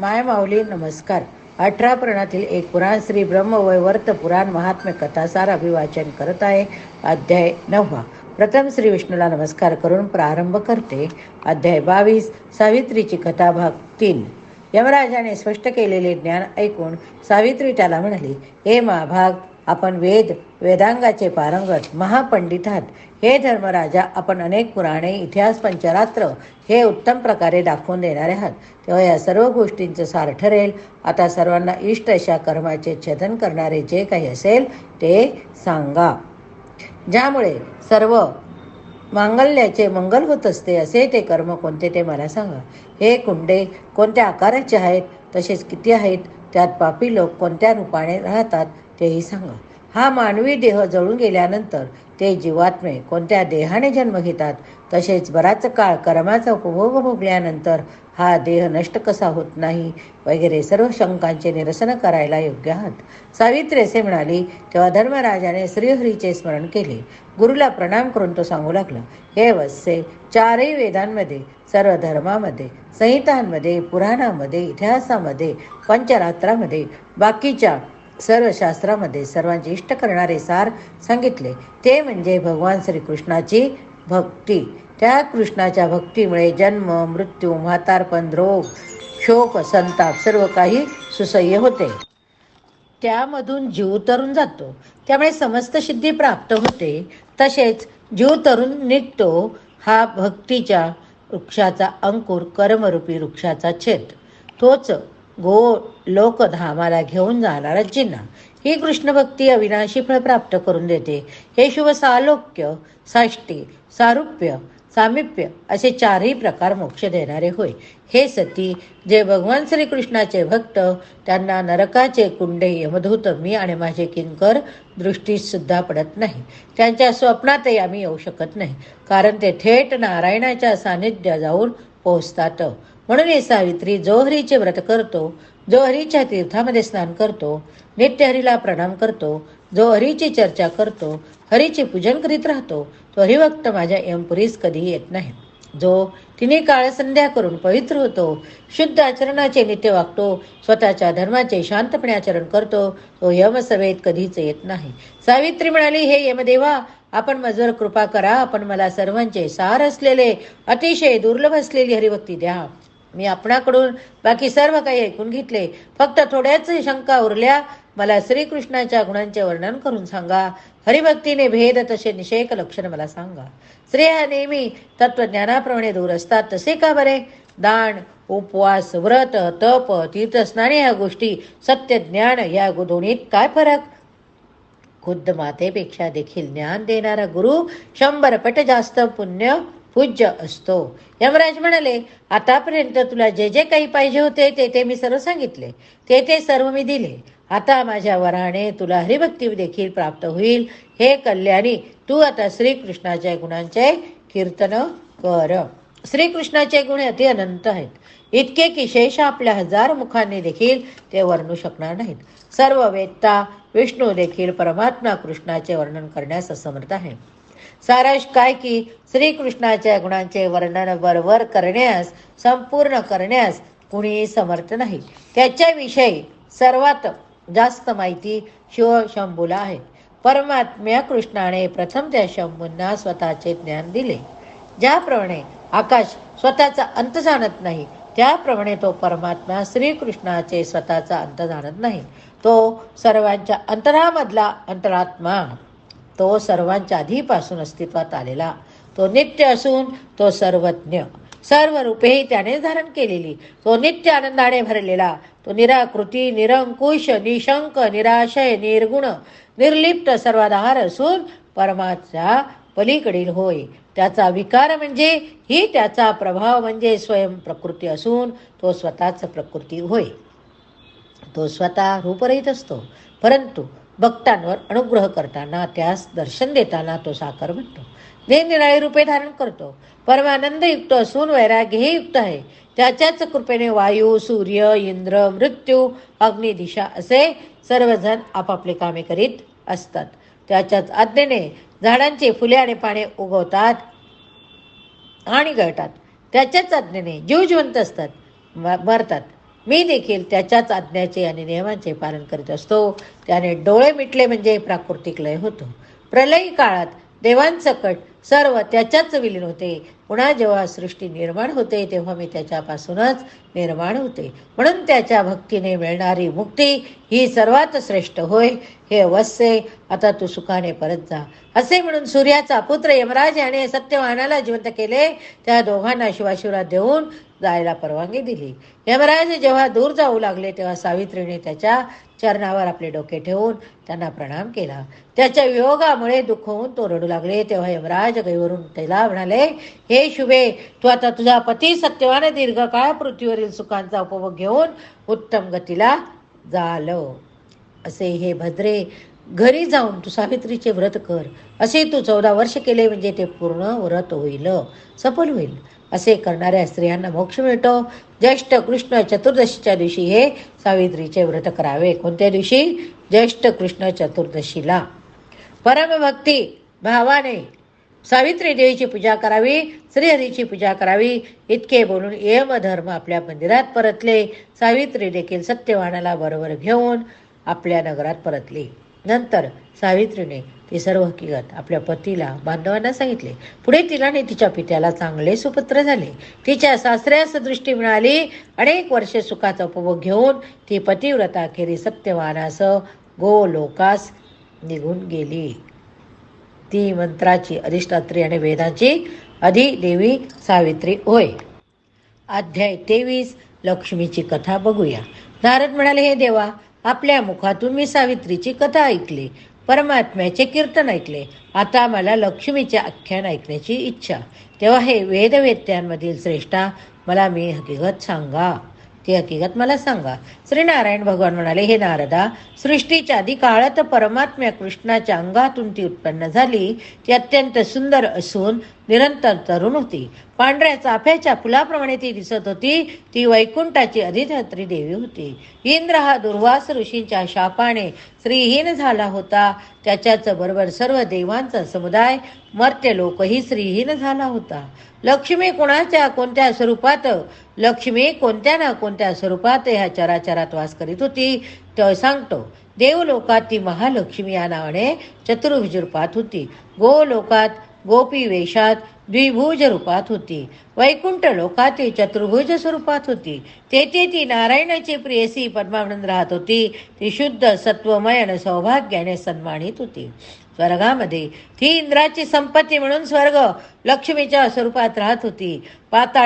माय माऊली नमस्कार. अठरा पुराणातील एक पुराण श्री ब्रह्मवैवर्त पुराण महात्म्य कथासार अभिवाचन करत आहे अध्याय नववा. प्रथम श्री विष्णूला नमस्कार करून प्रारंभ करते अध्याय बावीस सावित्रीची कथा भाग तीन. यमराजाने स्पष्ट केलेले ज्ञान ऐकून सावित्री त्याला म्हणाली हे महाभाग आपण वेद वेदांगाचे पारंगत महापंडित आहात. हे धर्मराजा आपण अनेक पुराणे इतिहास पंचरात्र हे उत्तम प्रकारे दाखवून देणारे आहात. तेव्हा या सर्व गोष्टींचं सार ठरेल. आता सर्वांना इष्ट अशा कर्माचे छेदन करणारे जे काही असेल ते सांगा. ज्यामुळे सर्व मांगल्याचे मंगल होत असते असे ते कर्म कोणते ते मला सांगा. हे कुंडे कोणत्या आकाराचे आहेत? तसेच किती आहेत? त्यात पापी लोक कोणत्या रूपाने राहतात? तेही सांगा. हा मानवी देह जळून गेल्यानंतर ते जीवात्मे कोणत्या देहाने जन्म घेतात तसेच बराच काळ कर्माचा उपभोग भोगल्यानंतर हा देह नष्ट कसा होत नाही वगैरे सर्व शंकांचे निरसन करायला योग्य आहात. सावित्री असे म्हणाली तेव्हा धर्मराजाने श्रीहरीचे स्मरण केले. गुरुला प्रणाम करून तो सांगू लागला हे वत्से चारही वेदांमध्ये सर्व धर्मामध्ये संहितांमध्ये पुराणामध्ये इतिहासामध्ये पंचरात्रामध्ये बाकीच्या सर्व शास्त्रामध्ये सर्वांचे इष्ट करणारे सार सांगितले. ते म्हणजे भगवान श्रीकृष्णाची भक्ती. त्या कृष्णाच्या भक्तीमुळे जन्म मृत्यू म्हातारपण रोग शोक संताप सर्व काही सुसह्य होते. त्यामधून जीव तरून जातो. त्यामुळे समस्त सिद्धी प्राप्त होते. तसेच जीव तरून निघतो हा भक्तीच्या वृक्षाचा अंकुर कर्मरूपी वृक्षाचा छेद. तोच गो लोकधामाला घेऊन जाणारा जिन्ना ही कृष्णभक्ती अविनाशी फळ प्राप्त करून देते. हे शुभ सालोक्य साष्टी सारुप्य सामिप्य असे चारही प्रकार मोक्ष देणारे होय. हे सती जे भगवान श्रीकृष्णाचे भक्त त्यांना नरकाचे कुंडे यमधूत मी आणि माझे किंकर दृष्टीसुद्धा पडत नाही. त्यांच्या स्वप्नातही आम्ही येऊ शकत नाही. कारण ते थेट नारायणाच्या सानिध्य जाऊन पोहोचतात. म्हणून हे सावित्री जो हरीचे व्रत करतो जो हरीच्या तीर्थामध्ये स्नान करतो नित्य हरीला प्रणाम करतो जो हरीची चर्चा करतो हरीचे पूजन करीत राहतो. तो हरिभक्त माझ्या यमपुरीस कधी येत नाही. जो तिने काळ संध्या करून पवित्र होतो शुद्ध आचरणाचे नित्य वागतो स्वतःच्या धर्माचे शांतपणे आचरण करतो तो यमसभेत कधीच येत नाही. सावित्री म्हणाली हे यमदेवा आपण माझ्यावर कृपा करा आपण मला सर्वांचे सार असलेले अतिशय दुर्लभ असलेली हरिभक्ती द्या. मी आपणाकडून बाकी सर्व काही ऐकून घेतले. फक्त थोड्याच शंका उरल्या. मला श्रीकृष्णाच्या गुणांचे वर्णन करून सांगा. हरिभक्तीने भेद तसे निषेक लक्षण मला सांगा. स्त्रिया नेहमी तत्वज्ञानाप्रमाणे दूर असतात तसे का बरे? दान उपवास व्रत तप तीर्थस्नाने ह्या गोष्टी सत्य ज्ञान या दोन्हीत काय फरक? खुद्द मातेपेक्षा देखील ज्ञान देणारा गुरु शंभर पट जास्त पुण्य पूज्य असतो. यमराज म्हणाले आतापर्यंत तुला जे जे काही पाहिजे होते ते ते मी सर्व सांगितले. ते ते सर्व मी दिले. आता माझ्या वराने तुला हरिभक्ती देखील प्राप्त होईल. हे कल्याणी तू आता श्रीकृष्णाच्या गुणांचे कीर्तन कर. श्रीकृष्णाचे गुण अति अनंत आहेत. इतके की शेष आपल्या हजार मुखांनी देखील ते वर्णू शकणार नाहीत. सर्व वेत्ता विष्णू देखील परमात्मा कृष्णाचे वर्णन करण्यास असमर्थ आहे. सारांश काय की श्रीकृष्णाच्या गुणांचे वर्णन बरोबर करण्यास संपूर्ण करण्यास कुणी समर्थ नाही. त्याच्याविषयी सर्वात जास्त माहिती शिव शंभूला आहे. परमात्म्या कृष्णाने प्रथम त्या शंभूंना स्वतःचे ज्ञान दिले. ज्याप्रमाणे आकाश स्वतःचा अंत जाणत नाही त्याप्रमाणे तो परमात्मा श्रीकृष्णाचे स्वतःचा अंत जाणत नाही. तो सर्वांच्या अंतरामधला अंतरात्मा. तो सर्वांच्या आधीपासून अस्तित्वात आलेला. तो नित्य असून तो सर्वज्ञ. सर्व रूपेही त्याने धारण केलेली. तो नित्य आनंदाने भरलेला. तो निराकृती निरंकुश निशंक निराशय निर्गुण निर्लिप्त सर्वाधार असून परमाच्या पलीकडील होय. त्याचा विकार म्हणजे ही त्याचा प्रभाव म्हणजे स्वयं प्रकृती असून तो स्वतःच प्रकृती होय. तो स्वतः रूपरहित असतो. परंतु भक्तांवर अनुग्रह करताना त्यास दर्शन देताना तो साकार म्हणतो. निराळे रूपे धारण करतो. परमानंद युक्त असून वैराग्यही युक्त आहे. त्याच्याच कृपेने वायू सूर्य इंद्र मृत्यू अग्नी दिशा असे सर्वजण आपापले कामे करीत असतात. त्याच्याच आज्ञेने झाडांची फुले आणि पाने उगवतात आणि गळतात. त्याच्याच आज्ञेने जीव जिवंत असतात म- मरतात. मी देखील त्याच्याच आज्ञाचे आणि नियमांचे पालन करीत असतो. त्याने डोळे मिटले म्हणजे प्राकृतिक लय होतो. प्रलयी काळात देवांसकट सर्व त्याच्याच विलीन होते. पुन्हा जेव्हा सृष्टी निर्माण होते तेव्हा मी त्याच्यापासूनच निर्माण होते. म्हणून त्याच्या भक्तीने मिळणारी मुक्ती ही सर्वात श्रेष्ठ होय हे अवश्य आता तू सुखाने परत जा. असे म्हणून सूर्याचा पुत्र यमराज याने सत्यवानाला जिवंत केले. त्या दोघांना शिवाशिवरात देऊन जायला परवानगी दिली. यमराज जेव्हा दूर जाऊ लागले तेव्हा सावित्रीने त्याच्या चरणावर आपले डोके ठेवून त्यांना प्रणाम केला. त्याच्या वियोगामुळे दुःख होऊन तो रडू लागले. तेव्हा यमराज गैवरून त्याला म्हणाले हे शुभे तू आता तुझा पती सत्यवाने दीर्घकाळ पृथ्वीवरील सुखांचा उपभोग घेऊन उत्तम गतीला झालं असे हे भद्रे घरी जाऊन तू सावित्रीचे व्रत कर. असे तू चौदा वर्ष केले म्हणजे ते पूर्ण व्रत होईल सफल होईल. असे करणाऱ्या स्त्रियांना मोक्ष मिळतो. ज्येष्ठ कृष्ण चतुर्दशीच्या दिवशी हे सावित्रीचे व्रत करावे. कोणत्या दिवशी? ज्येष्ठ कृष्ण चतुर्दशीला. परमभक्ती भावाने सावित्री देवीची पूजा करावी श्रीहरीची पूजा करावी इतके बोलून यमधर्म आपल्या मंदिरात परतले. सावित्री देखील सत्यवानाला बरोबर घेऊन आपल्या नगरात परतली. नंतर सावित्रीने ती सर्व हकीकत आपल्या पतीला बांधवांना सांगितले. पुढे तिला आणि तिच्या पित्याला चांगले सुपुत्र झाले. तिच्या सासऱ्यास दृष्टी मिळाली. अनेक वर्षे सुखाचा उपभोग घेऊन ती पतिव्रताखेरी सत्यवानास गोलोकास निघून गेली. ती मंत्राची अधिष्ठात्री आणि वेदाची अधिदेवी सावित्री होय. अध्याय तेवीस लक्ष्मीची कथा बघूया. नारद म्हणाले हे देवा आपल्या मुखातून मी सावित्रीची कथा ऐकली. परमात्म्याचे कीर्तन ऐकले. आता मला लक्ष्मीचे आख्यान ऐकण्याची इच्छा. तेव्हा हे वेदवेत्यांमधील श्रेष्ठा मला मी हकीकत सांगा. ती हकीकत मला सांगा. श्रीनारायण भगवान म्हणाले हे नारदा सृष्टीच्या आधी काळात परमात्म्या कृष्णाच्या अंगातून ती उत्पन्न झाली. ती अत्यंत सुंदर असून निरंतर तरुण होती. पांढऱ्या चाफ्याच्या फुलाप्रमाणे ती दिसत होती. ती वैकुंठाची अधिधात्री देवी होती. इंद्र हा दुर्वास ऋषींच्या शापाने श्रीहीन झाला होता. त्याच्याच बरोबर सर्व देवांचा समुदाय मर्त्य लोकही श्रीहीन झाला होता. लक्ष्मी कोणाच्या कोणत्या स्वरूपात? लक्ष्मी कोणत्या ना कोणत्या स्वरूपात ह्या चराचरात वास करीत होती? तो सांगतो देवलोकात ती महालक्ष्मी या नावाने चतुर्भुज रूपात होती. गोलोकात गोपी वेशात द्विभुज रूपात होती. वैकुंठ लोकात ती चतुर्भुज स्वरूपात होती. तेथे ती नारायणाची प्रियसी पद्मानंद राहत होती. ती शुद्ध सत्वमय आणि सौभाग्याने सन्मानित होती. स्वर्गामध्ये ती इंद्राची संपत्ती म्हणून स्वर्ग लक्ष्मीच्या स्वरूपात राहत होती. पाताळ